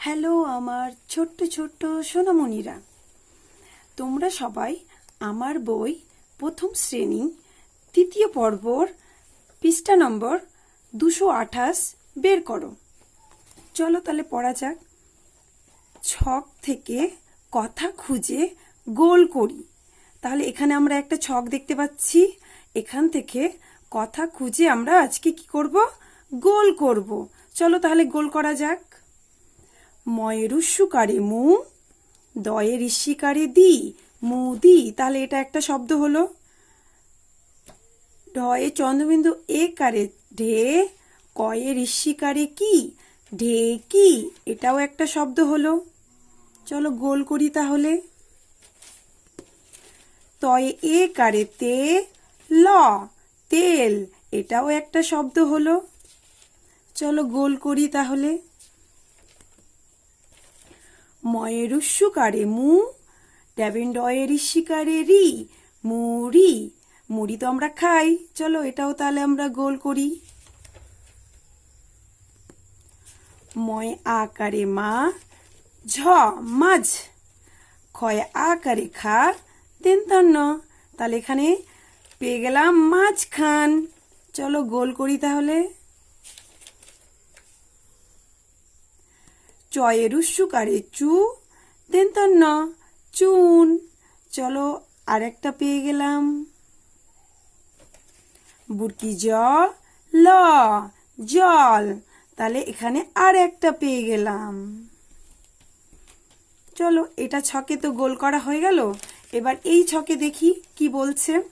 Hello আমার ছোট্ট ছোট্ট সোনামণিরা। তোমরা সবাই আমার বই প্রথম শ্রেণি, তৃতীয় পর্বর, পৃষ্ঠা নম্বর দুশো আঠাশ বের করো। চলো তাহলে পড়া যাক। ছক থেকে কথা খুঁজে গোল করি। তাহলে এখানে আমরা একটা ছক দেখতে পাচ্ছি। এখান থেকে কথা খুঁজে আমরা আজকে কি করব? গোল করব। চলো তাহলে গোল করা যাক। ময়ের উস্যুকারে মু দয়ের ইস্যিকারে দি, মু দি। তাহলে এটা একটা শব্দ হলো। ঢয়ে চন্দ্রবিন্দু এ কারে, ঢে কয়ের ইস্যিকারে কি, ঢে কি, এটাও একটা শব্দ হলো। চলো গোল করি তাহলে। তয়ে এ কারে তে, ল, তেল, এটাও একটা শব্দ হলো। চলো গোল করি তাহলে। ময়ের মু ড্যাবেন ডয়ের রি মুড়ি মুড়ি তো আমরা খাই। চলো এটাও তাহলে আমরা গোল করি। ময় আকারে মা, ঝ মাঝ। ক্ষয় আকারে খা, দেন তন্ন তাহলে এখানে পেয়ে গেলাম মাঝখান। চলো গোল করি তাহলে। চয়ের উস্যুকারে চু, দেন তন্ন চুন। চলো আরেকটা পেয়ে গেলাম। বুরকি জ, ল, জল। তাহলে এখানে আর একটা পেয়ে গেলাম। চলো, এটা ছকে তো গোল করা হয়ে গেল। এবার এই ছকে দেখি কি বলছে।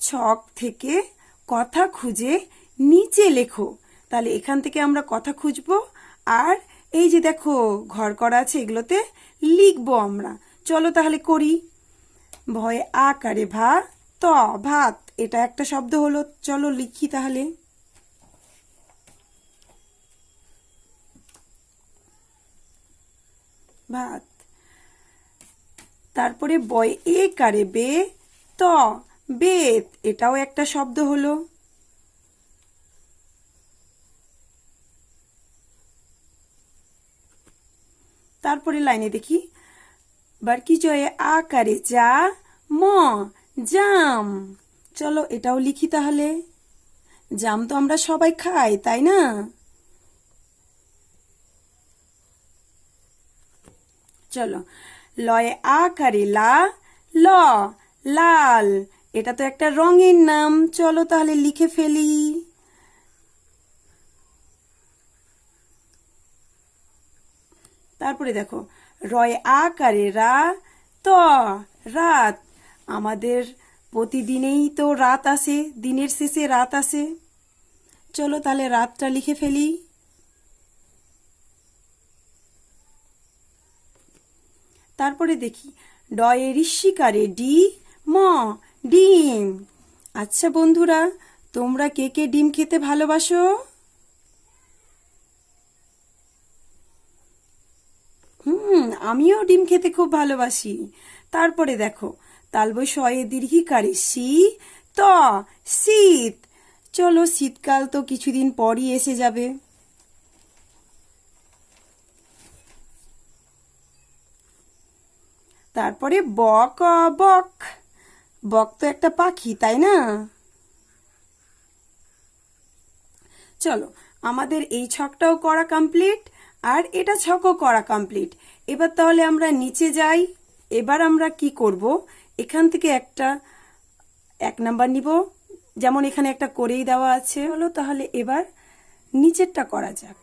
ছক থেকে কথা খুঁজে নিচে লেখো। তাহলে এখান থেকে আমরা কথা খুঁজবো। আর এই যে দেখো, ঘর করা আছে এগুলোতে, লিখব আমরা। চলো তাহলে করি। ভয়ে আকারে ভা, ত, ভাত। এটা একটা শব্দ হলো। চলো লিখি তাহলে। ভাত। তারপরে বয় এ কারে বে, ত, বেত। এটাও একটা শব্দ হলো। তারপরে লাইনে দেখি। বারকি জয়ে আকারে যা, ম, জাম। চলো এটাও লিখি তাহলে। জাম তো আমরা সবাই খাই, তাই না? চলো। লয়ে আকারে লা, ল, লাল। এটা তো একটা রঙের নাম। চলো তাহলে লিখে ফেলি। তারপরে দেখো, রয় আকারে রা ত, রাত। আমাদের প্রতিদিনেই তো রাত আসে, দিনের শেষে রাত আসে। চলো তাহলে রাতটা লিখে ফেলি। তারপরে দেখি, ডয়ে ঋষিকারে ডি, ম, ডিম। আচ্ছা বন্ধুরা, তোমরা কে কে ডিম খেতে ভালোবাসো? আমিও ডিম খেতে খুব ভালোবাসি। তারপরে দেখো তালবই শয়ে দীর্ঘিকারে শি, ত, শীত। চলো, শীতকাল তো কিছুদিন পরই এসে যাবে। তারপরে বক বক। বক তো একটা পাখি, তাই না? চলো, আমাদের এই ছকটাও করা কমপ্লিট আর এটা ছকও করা কমপ্লিট এবার তাহলে আমরা নিচে যাই। এবার আমরা কি করব? এখান থেকে একটা, এক নাম্বার নিব। যেমন এখানে একটা করেই দেওয়া আছে। হলো তাহলে এবার নিচেরটা করা যাক।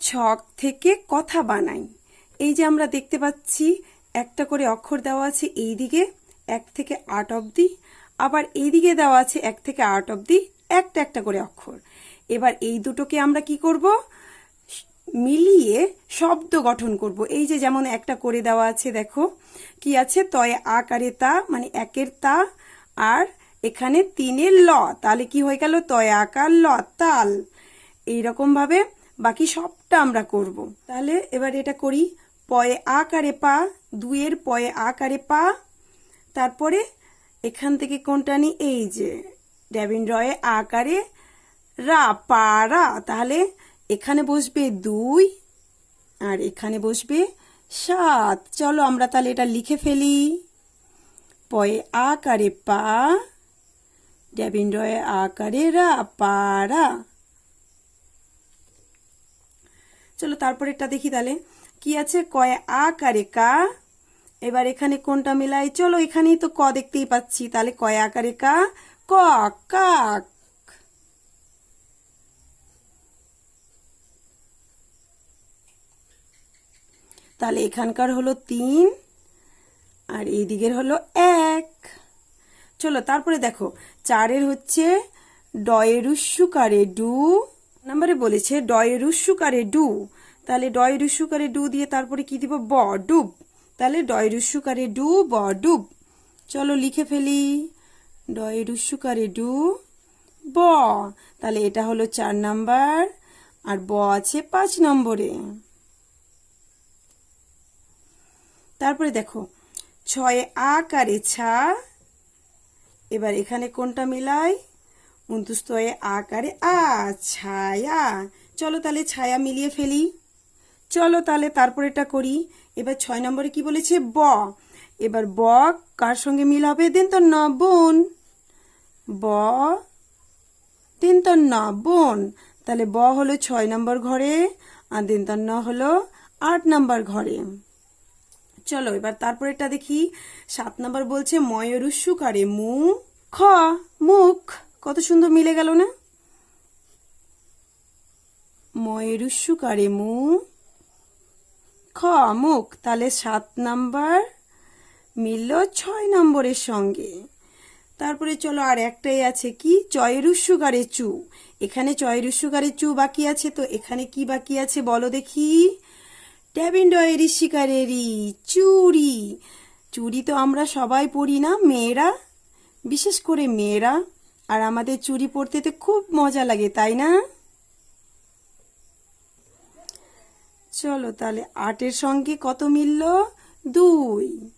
ছক থেকে কথা বানাই। এই যে আমরা দেখতে পাচ্ছি, একটা করে অক্ষর দেওয়া আছে এই দিকে এক থেকে আট অবধি। আবার এই দিকে দেওয়া আছে এক থেকে আট অবধি, একটা একটা করে অক্ষর। এবার এই দুটোকে আমরা কি করব? মিলিয়ে শব্দ গঠন করব। এই যে যেমন একটা করে দেওয়া আছে, দেখো। কি আছে? তয়ে আকারে তা মানে একের তা আর এখানে তিনের ল। তাহলে কি হয়ে গেল? তয়ে আকার ল, তাল। এইরকম ভাবে বাকি সবটা আমরা করব। তাহলে এবার এটা করি। পয়ে আকারে পা, দুইয়ের পয়ে আকারে পা। তারপরে এখান থেকে কোনটা নি এই যে ড্যাবিন রয়ে আকারে রা, পা, রা। তাহলে এখানে বসবে দুই আর এখানে বসবে সাত। চলো আমরা তাহলে এটা লিখে ফেলি। পয়ে আকারে পা ড্যাবিন্ডয়ে আকারে রা পারা চলো তারপর এটা দেখি তাহলে। কি আছে? কয়ে আকারে কা। এবার এখানে কোনটা মিলাই? চলো এখানেই তো ক দেখতেই পাচ্ছি। তাহলে কয়ে আকারে কা, ক কাক তাহলে এখানকার হলো তিন, আর এই দিকের হলো এক। চলো, তারপরে দেখো, চারের হচ্ছে ডয়েরুস্যুকারে ডু নাম্বারে বলেছে ডয়েরুস্যুকারে ডু তাহলে ডয়েরুস্যুকারে ডু দিয়ে তারপরে কি দিব? ব, ডুব। তাহলে ডয়েরুস্যুকারে ডু ব, ডুব। চলো, লিখে ফেলি। ডয়েরুস্যুকারে ডু ব। তাহলে এটা হলো চার নাম্বার, আর ব আছে পাঁচ নম্বরে। তারপরে দেখো, ছয়ে আকারে ছা। এবার এখানে কোনটা মিলাই? উনতুস্তয়ে আকারে আ, ছায়া। চলো তাহলে ছায়া মিলিয়ে ফেলি। চলো তাহলে তারপর এটা করি। এবার ছয় নম্বরে কি বলেছে? ব। এবার ব কার সঙ্গে মিল হবে? দেন তো ন বোন। ব। তিন তো ন বোন। তাহলে ব হলো ছয় নম্বর ঘরে, আর দিন তো ন হলো আট নম্বর ঘরে। চলো, এবার তারপর এটা দেখি। সাত নম্বর বলছে ময়ূরুস্যুকারে মু, খ, মুখ। কত সুন্দর মিলে গেল না? ময়ূরুস্যুকারে মু, খ, মুখ। তাহলে সাত নাম্বার মিলল ছয় নম্বরের সঙ্গে। তারপরে চলো, আর একটাই আছে কি? চয়েরুস্যুকারে চু। এখানে চয়েরুস্যুকারে চু বাকি আছে, তো এখানে কি বাকি আছে বলো দেখি। ট্যাবিন্ডয়েরি শিকারেরি চুড়ি চুড়ি তো আমরা সবাই পরি না, মেয়েরা, বিশেষ করে মেয়েরা। আর আমাদের চুড়ি পরতে তো খুব মজা লাগে, তাই না? চলো তাহলে আটের সঙ্গে কত মিলল? দুই।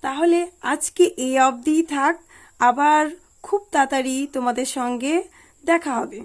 তাহলে আজকে এই অবধিই থাক, আবার খুব তাড়াতাড়ি তোমাদের সঙ্গে দেখা হবে।